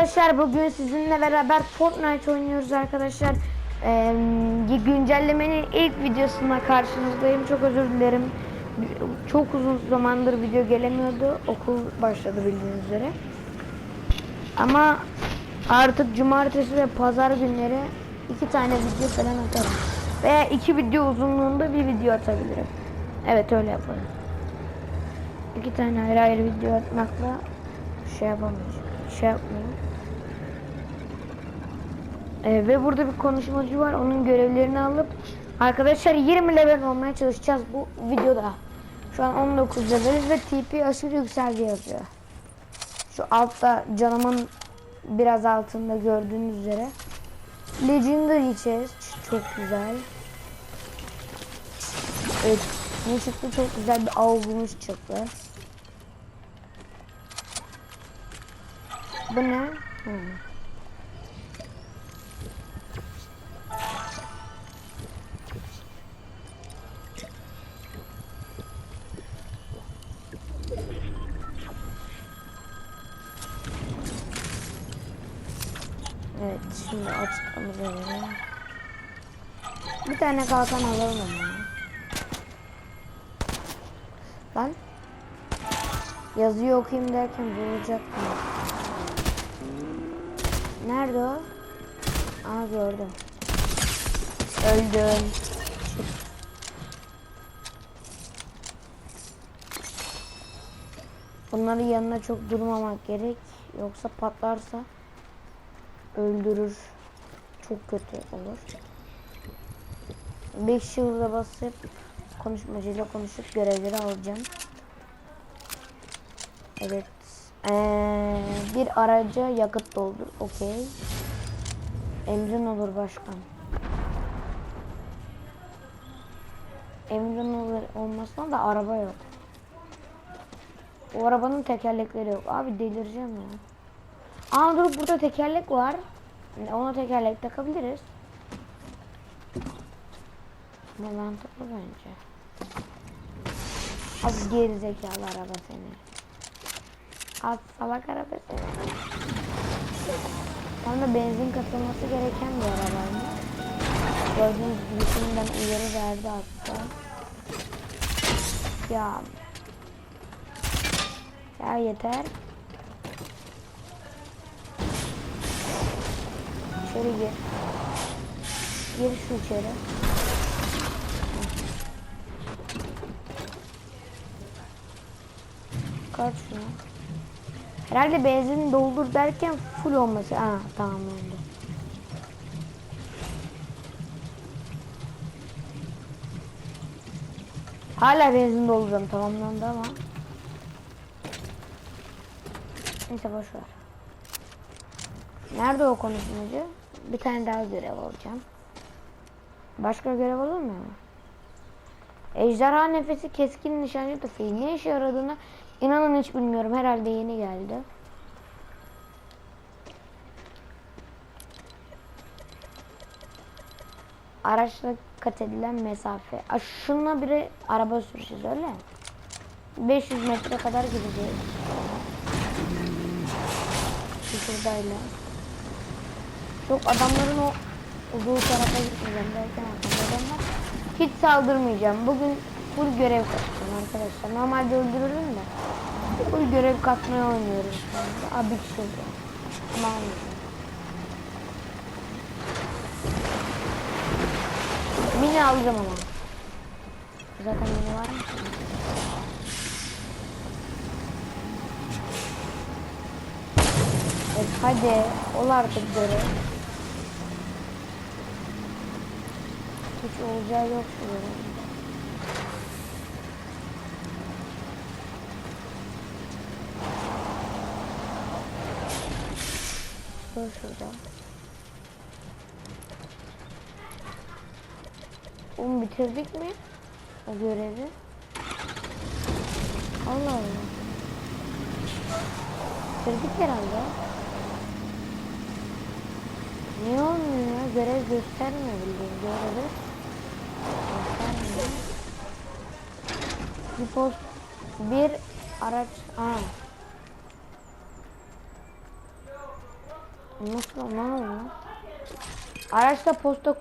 arkadaşlar bugün sizinle beraber Fortnite oynuyoruz arkadaşlar. Ee, güncellemenin ilk videosuna karşınızdayım. Çok özür dilerim. Çok uzun zamandır video gelemiyordu. Okul başladı bildiğiniz üzere. Ama artık cumartesi ve pazar günleri iki tane video falan atarım. Veya iki video uzunluğunda bir video atabilirim. Evet öyle yaparım. İki tane ayrı ayrı video atmakla şey yapamayacağım. Şey yapmayayım. Ee, ve burada bir konuşmacı var. Onun görevlerini alıp arkadaşlar 20 level olmaya çalışacağız bu videoda. Şu an 19 leveliz ve TP aşırı yükseldi yazıyor. Şu altta canımın biraz altında gördüğünüz üzere. Legendary chest çok güzel. Evet, ne çıktı? Çok güzel bir avgumuz çıktı. Bu ne? Hmm. Evet şimdi açıklamamıza göre bir tane kalkan alalım ama. Lan yazıyı okuyayım derken bulacak mı? Nerede o? Aa gördüm. Öldüm. Bunların yanına çok durmamak gerek. Yoksa patlarsa öldürür. Çok kötü olur. 5 yılda basıp konuşmacıyla konuşup görevleri alacağım. Evet. Ee, bir araca yakıt doldur. Okey. Emrin olur başkan. Emrin olur olmasına da araba yok. O arabanın tekerlekleri yok. Abi delireceğim ya. Aa dur burada tekerlek var. Ona tekerlek takabiliriz. Ama mantıklı bence. Az geri zekalı araba seni. Az salak araba seni. Tam da benzin katılması gereken bir arabaymış. Gördüğünüz gibi şimdiden uyarı verdi hatta. Ya. Ya yeter. İçeri gir. Gir şu içeri. Kaç şunu. Herhalde benzin doldur derken full olması. Ha tamam oldu. Hala benzin dolduracağım tamamlandı ama. Neyse boş ver. Nerede o konuşmacı? Bir tane daha görev alacağım. Başka görev olur mu? Ejderha nefesi keskin nişancı tüfeği. Ne işe yaradığını inanın hiç bilmiyorum. Herhalde yeni geldi. Araçla kat edilen mesafe. Aa, şununla biri araba süreceğiz öyle mi? 500 metre kadar gideceğiz. Şuradayla. Çok adamların o olduğu tarafa gitmeyeceğim derken arkamda adamlar. Hiç saldırmayacağım. Bugün full görev katacağım arkadaşlar. Normalde öldürürüm de. Full görev katmaya anda. Abi oldu. Ama olmayacağım. Mini alacağım ama. Zaten mini var mı? Evet hadi ol artık görev. Hiç olacağı yok şurada. Dur şurada. Oğlum bitirdik mi? O görevi. Allah Allah. Bitirdik herhalde. Niye olmuyor? Görev göstermiyor bildiğin görevi. Göstermiyor. Post bir araç. Aa. Nasıl o lan? Araçta posta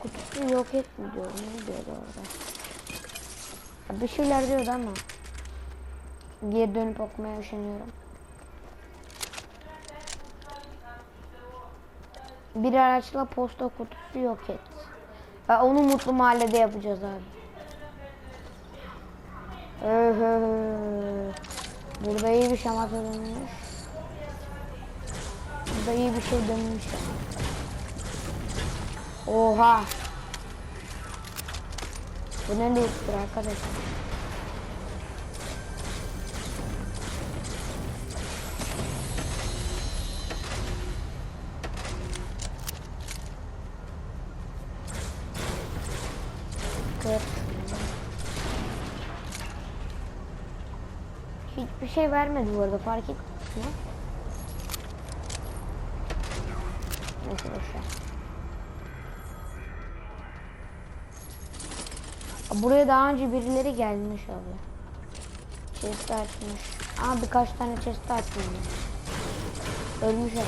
kutusu yok et mi diyor? Ne diyordu orada? Bir şeyler diyordu ama. Geri dönüp okumaya üşeniyorum. Bir araçla posta kutusu yok et. Ve onu mutlu mahallede yapacağız abi. Öhö. Burada iyi bir şamata dönmüş. Burada iyi bir şey dönmüş. Oha. Bu ne değiştir arkadaşlar? Şey vermedi bu arada fark mi? Neyse boşver. Buraya daha önce birileri gelmiş abi. Chest açmış. Aa birkaç tane chest açmış. Ölmüş adam.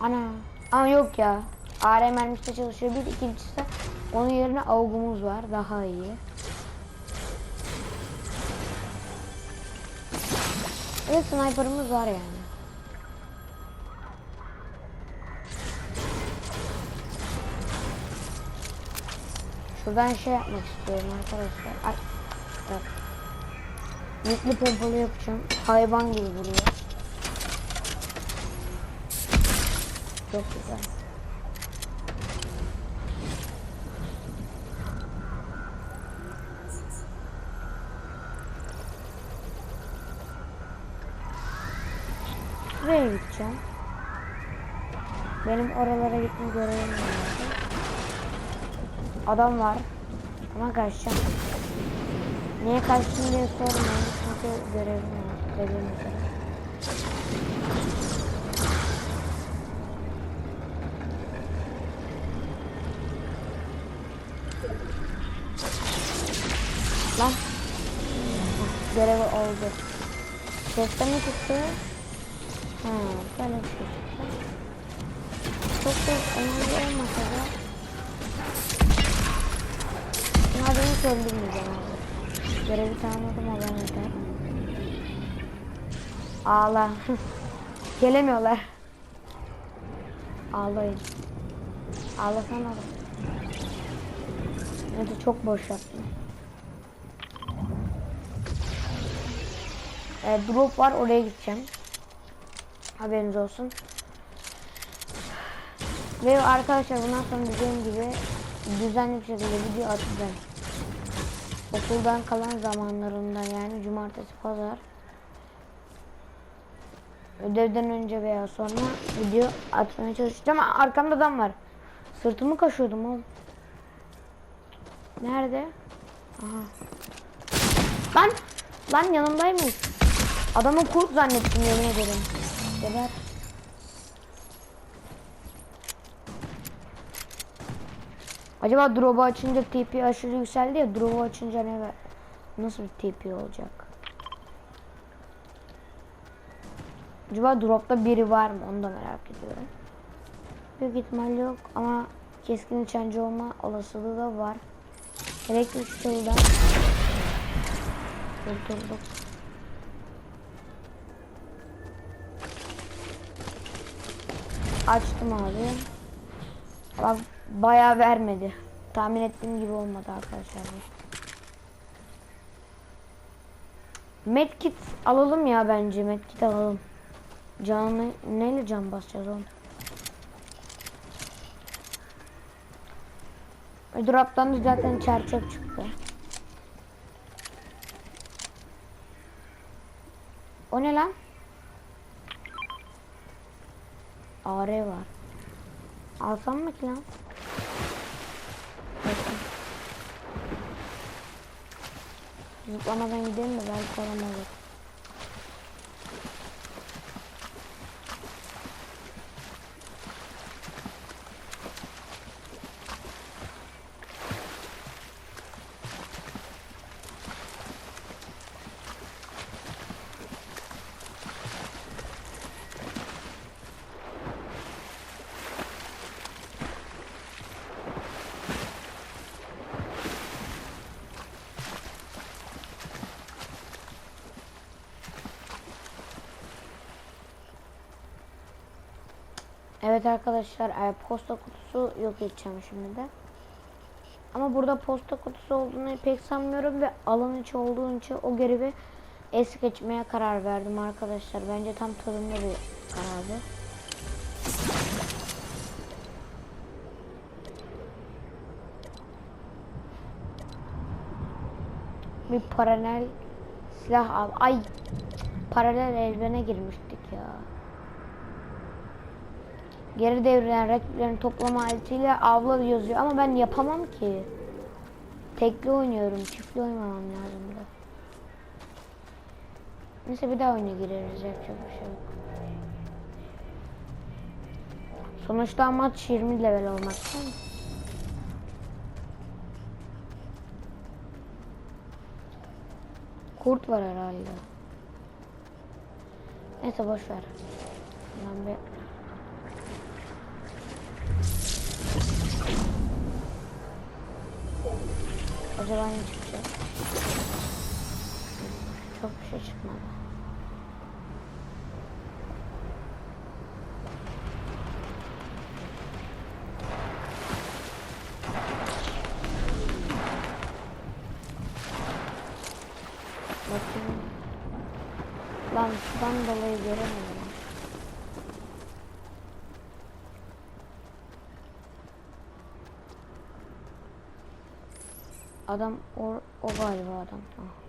Ana. Ama yok ya. AR mermisi çalışıyor. Bir ikincisi de onun yerine avgumuz var. Daha iyi. Ve sniper'ımız var yani. Şuradan şey yapmak istiyorum arkadaşlar. Ay. Bak. Yüklü pompalı yapacağım. Hayvan gibi vuruyor. Çok güzel. Buraya gideceğim. Benim oralara gitme görevim var. Adam var. Ama kaçacağım. Niye kaçtın diye sormayın. Çünkü görevim var. Dediğim üzere. Lan. Görevi oldu. Sesle mi çıktı? Ha, böyle çıktı. Çok da önemli olmasa da Adını söndürmeyeceğim abi. Görevi tamamladım Allah'ın yeter. Ağla. Gelemiyorlar. Ağlayın. Ağlasana da. Neyse çok boş yaptım. Ee, drop var oraya gideceğim. Haberiniz olsun. Ve arkadaşlar bundan sonra dediğim gibi düzenli şekilde video atacağım. Okuldan kalan zamanlarında yani cumartesi pazar ödevden önce veya sonra video atmaya çalışacağım. Arkamda adam var. Sırtımı kaşıyordum oğlum. Nerede? Aha. Lan! Lan yanımdaymış. Adamı kurt zannettim yemin ederim. Geber. Acaba drop'u açınca TP aşırı yükseldi ya drop'u açınca ne nasıl bir TP olacak? Acaba drop'ta biri var mı? Onu da merak ediyorum. Büyük ihtimal yok ama keskin nişancı olma olasılığı da var. Elektrik stoldan kurtulduk. Açtım abi. Ama bayağı vermedi. Tahmin ettiğim gibi olmadı arkadaşlar. Medkit alalım ya bence. Medkit alalım. Canı neyle can basacağız oğlum? E, Drop'tan da zaten çerçöp çıktı. O ne lan? AR var. Alsam mı ki lan? Bakın. Zıplamadan gidelim de belki falan olur. Evet arkadaşlar e, posta kutusu yok edeceğim şimdi de. Ama burada posta kutusu olduğunu pek sanmıyorum ve alan içi olduğu için o görevi es geçmeye karar verdim arkadaşlar. Bence tam tadında bir karardı. Bir paralel silah al. Ay paralel eldivene girmiştik ya. Geri devrilen rakiplerin toplama aletiyle avla yazıyor ama ben yapamam ki. Tekli oynuyorum, çiftli oynamam lazım da. Neyse bir daha oyuna gireriz yapacak bir şey yok. Sonuçta amaç 20 level olmak değil mi? Kurt var herhalde. Neyse boş ver. Ben bir Acaba ne çıkacak? Çok bir şey çıkmadı. Bakayım. Lan sudan dolayı göremiyorum. Adam o, o galiba adam. Ah.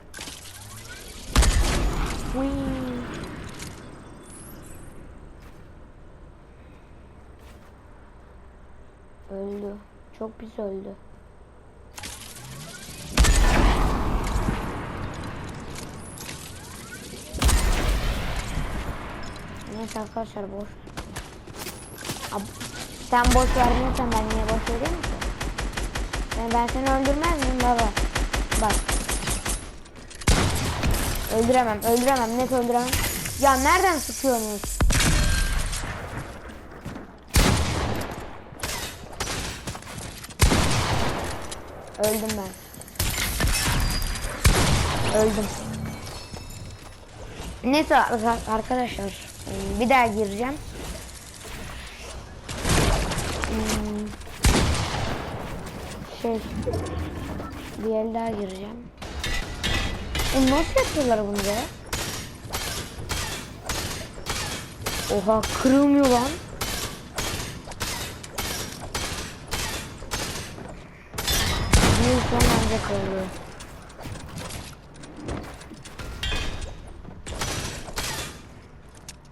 Öldü. Çok pis öldü. Neyse arkadaşlar boş. Ab sen boş vermiyorsan ben niye boş vereyim ki? Yani ben seni öldürmez miyim baba? Bak. Öldüremem, öldüremem, net öldüremem. Ya nereden sıkıyorsunuz? Öldüm ben. Öldüm. Neyse ar- arkadaşlar bir daha gireceğim. Şey bir el daha gireceğim. E nasıl yapıyorlar bunu be? Oha kırılmıyor lan. Bir son anca kırılıyor.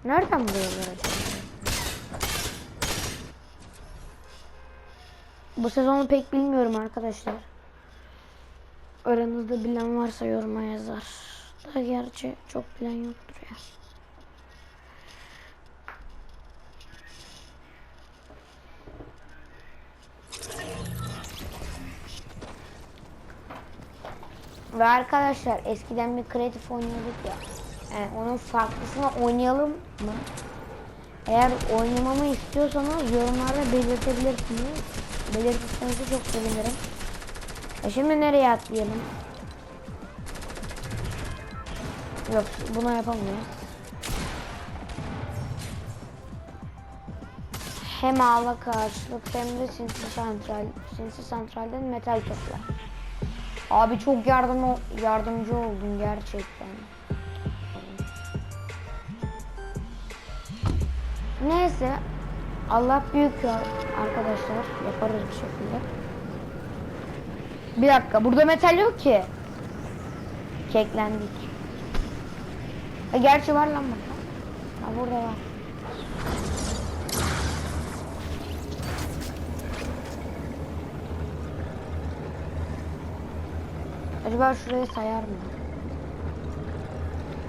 Nereden buluyorlar acaba? Bu sezonu pek bilmiyorum arkadaşlar. Aranızda bilen varsa yoruma yazar. Da gerçi çok bilen yoktur ya. Ve arkadaşlar eskiden bir kreatif oynuyorduk ya. Yani onun farklısını oynayalım mı? Eğer oynamamı istiyorsanız yorumlarda belirtebilirsiniz. Belirtirseniz çok sevinirim. E şimdi nereye atlayalım? Yok bunu yapamıyoruz. Hem ağla karşılık hem de sinsi santral, sinsi santralden metal topla. Abi çok yardım yardımcı oldun gerçekten. Neyse Allah büyük ya arkadaşlar yaparız bir şekilde. Bir dakika burada metal yok ki. Keklendik. E, gerçi var lan burada. Ha burada var. Acaba şurayı sayar mı?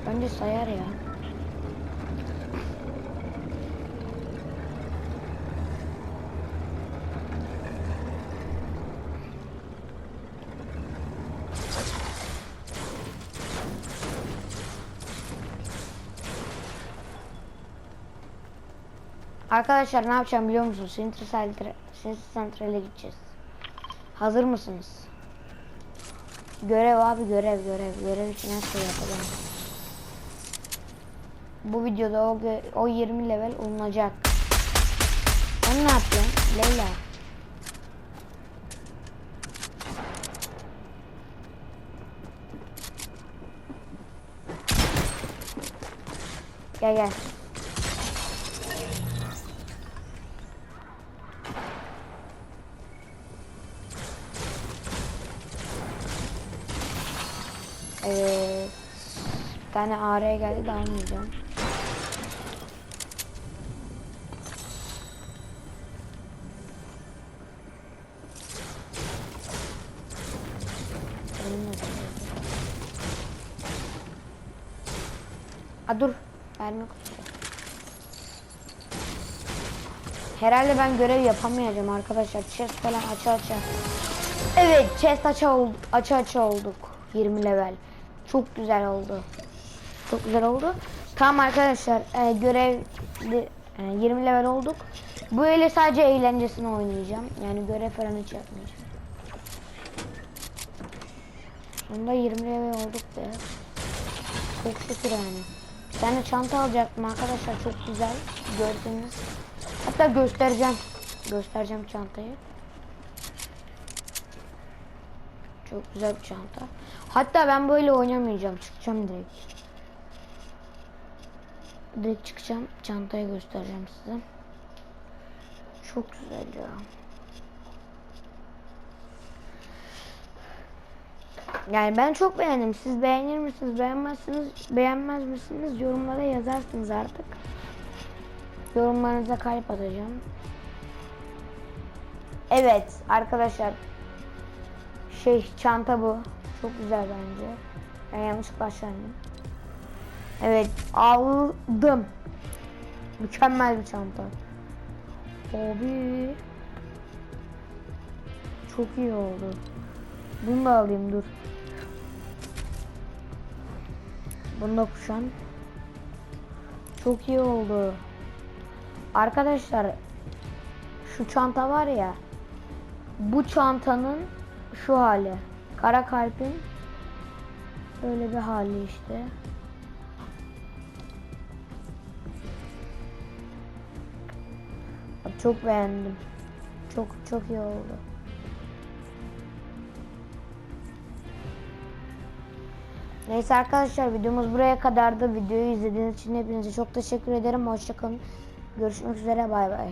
Bence sayar ya. Arkadaşlar ne yapacağım biliyor musunuz? Sinsi Santral'e gideceğiz. Hazır mısınız? Görev abi görev görev. Görev için her şey yapacağım. Bu videoda o, o 20 level olunacak. Sen ne yapıyorsun? Leyla. Gel gel. Evet. Bir tane AR geldi de almayacağım. Olmadı. A dur. Verme kutusu. Herhalde ben görev yapamayacağım arkadaşlar. Chest falan aça aça. Evet chest aça oldu. Aça olduk. 20 level. Çok güzel oldu. Çok güzel oldu. Tamam arkadaşlar e, görev e, 20 level olduk. Bu ile sadece eğlencesini oynayacağım. Yani görev falan hiç yapmayacağım. Sonunda 20 level olduk be. Çok şükür yani. Bir tane çanta alacaktım arkadaşlar çok güzel. Gördünüz. Hatta göstereceğim. Göstereceğim çantayı. Çok güzel bir çanta. Hatta ben böyle oynamayacağım. Çıkacağım direkt. Direkt çıkacağım. Çantayı göstereceğim size. Çok güzel ya. Yani ben çok beğendim. Siz beğenir misiniz? Beğenmezsiniz, beğenmez misiniz? Yorumlara yazarsınız artık. Yorumlarınıza kalp atacağım. Evet arkadaşlar. Şey çanta bu. Çok güzel bence. Ben yanlışlıkla aşağı indim. Evet aldım. Mükemmel bir çanta. Abi. Çok iyi oldu. Bunu da alayım dur. Bunu da kuşan. Çok iyi oldu. Arkadaşlar şu çanta var ya bu çantanın şu hali. Kara kalpin böyle bir hali işte. Çok beğendim. Çok çok iyi oldu. Neyse arkadaşlar videomuz buraya kadardı. Videoyu izlediğiniz için hepinize çok teşekkür ederim. Hoşçakalın. Görüşmek üzere bay bay.